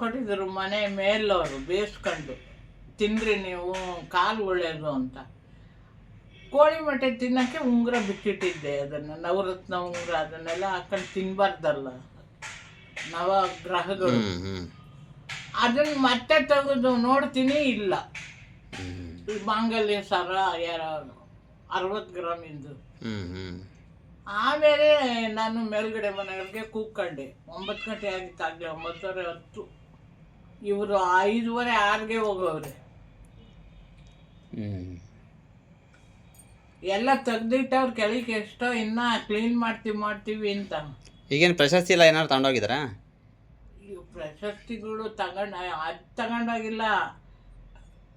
ಕೊಟ್ಟಿದ್ರು ಮನೆ ಮೇಲವರು ಬೇಯಿಸ್ಕೊಂಡು ತಿಂದ್ರಿ ನೀವು ಕಾಲು ಒಳ್ಳೆಯದು ಅಂತ. ಕೋಳಿ ಮೊಟ್ಟೆ ತಿನ್ನೋಕ್ಕೆ ಉಂಗುರ ಬಿಟ್ಟಿಟ್ಟಿದ್ದೆ ಅದನ್ನು. ನವರತ್ನ ಉಂಗುರ ಅದನ್ನೆಲ್ಲ ಹಾಕೊಂಡು ತಿನ್ನಬಾರ್ದಲ್ಲ ನವಗ್ರಹಗಳು. ಗ್ರಹಗಳು ಅದನ್ನು ಮತ್ತೆ ತೆಗೆದು ನೋಡ್ತೀನಿ ಇಲ್ಲ. ಮಾಂಗಲ್ಯ ಸರ ಯಾರ ಅರವತ್ತು ಗ್ರಾಮಿಂದು ಆಮೇಲೆ ನಾನು ಮೇಲ್ಗಡೆ ಮನೆಗಳಿಗೆ ಕೂತ್ಕೊಂಡೆ. ಒಂಬತ್ತು ಗಂಟೆ ಆಗಿತ್ತು ಆಗಲೇ ಒಂಬತ್ತುವರೆ ಹತ್ತು. ಇವರು ಐದುವರೆ ಆರ್ಗೆ ಹೋಗೋವ್ರೆ. ಎಲ್ಲ ತೆಗ್ದಿಟ್ಟವ್ರು ಕೆಳಗೆ ಎಷ್ಟೋ ಇನ್ನ ಕ್ಲೀನ್ ಮಾಡ್ತೀವಿ ಮಾಡ್ತೀವಿ ಅಂತ. ಈಗೇನು ಪ್ರಶಸ್ತಿ ಇಲ್ಲ ಏನಾದ್ರು ತಗೊಂಡೋಗಿದಾರ? ಈ ಪ್ರಶಸ್ತಿಗಳು ತಗೊಂಡ ಅದು ತಗೊಂಡೋಗಿಲ್ಲ.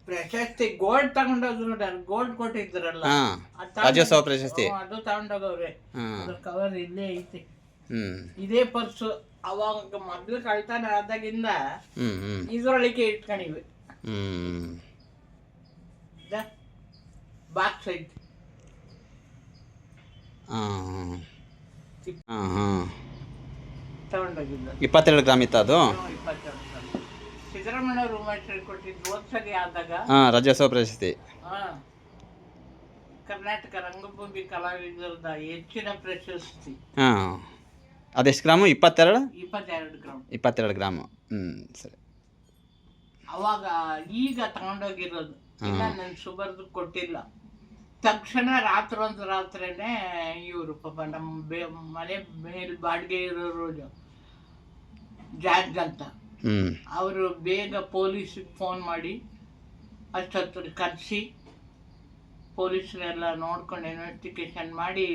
ಪ್ರಶಸ್ತಿ ಗೋಲ್ಡ್ ತಗೊಂಡೋದ್ರು ಗೋಲ್ಡ್ ಕೊಟ್ಟಿದ್ರಲ್ಲ. ಹಾಂ ಅದ್ ತಗೊಂಡ್- ರಾಜ್ಯೋತ್ಸವ ಪ್ರಶಸ್ತಿ. ಹ್ಮ್, ಅದು ತಗೊಂಡೋಗವ್ರೆ. ಹಾಂ. ಕವರ್ ಇಲ್ಲೇ ಐತಿ. ಹ್ಞೂ ಇದೇ ಪರ್ಸು. ಅವಾಗ ಮೊದ್ಲು ಕಳ್ತನ ಆದಾಗಿಂದ ಹ್ಮ್ ಹ್ಞೂ ಇದ್ರೊಳಗೆ ಇಟ್ಕೊಂಡಿವಿ ಹ್ಞೂ ಬಾಕ್ಸ್ ಐತಿ ಹಾಂ ಹಾಂ. ಹಾಂ ತಗೊಂಡೋಗಿದ್ದು. ಇಪ್ಪತ್ತೆರಡು ಗ್ರಾಮ್ ಇತ್ತು ಅದು? ಇಪ್ಪತ್ತೆರಡು ಸಾವಿರ. ಸಿದ್ದರಾಮಯ್ಯ ರೂಮೇಶ್ವರಿ ಕೊಟ್ಟಿದ್ದು ಹೋದ್ಸರಿ ಆದಾಗ. ಹಾಂ ರಾಜ್ಯೋತ್ಸವ ಪ್ರಶಸ್ತಿ. ಹಾ. ಕರ್ನಾಟಕ ರಂಗಭೂಮಿ ಕಲಾವಿದರದ ಹೆಚ್ಚಿನ ಪ್ರಶಸ್ತಿ. ಹಾಂ. ಅದೆಷ್ಟು ಗ್ರಾಮು? ಇಪ್ಪತ್ತೆರಡು? ಇಪ್ಪತ್ತೆರಡು ಗ್ರಾಮ್. ಇಪ್ಪತ್ತೆರಡು ಗ್ರಾಮು. ಹ್ಞೂ ಸರಿ. ಅವಾಗ ಈಗ ತಗೊಂಡೋಗಿರೋದು. ಇಲ್ಲ ನನ್ನ ಕೊಟ್ಟಿಲ್ಲ. ತಕ್ಷಣ ರಾತ್ರೊಂದು ರಾತ್ರಿನೇ ಇವರು ಪಾಪ ನಮ್ಮ ಬೇ ಮನೆ ಮೇಲೆ ಬಾಡಿಗೆ ಇರೋರು ಜಾರ್ಜ್ ಅಂತ. ಅವರು ಬೇಗ ಪೊಲೀಸಿಗೆ ಫೋನ್ ಮಾಡಿ ಅಷ್ಟೊತ್ತು ಕರೆಸಿ ಪೊಲೀಸರೆಲ್ಲ ನೋಡ್ಕೊಂಡು ಇನ್ವೆಸ್ಟಿಗೇಷನ್ ಮಾಡಿ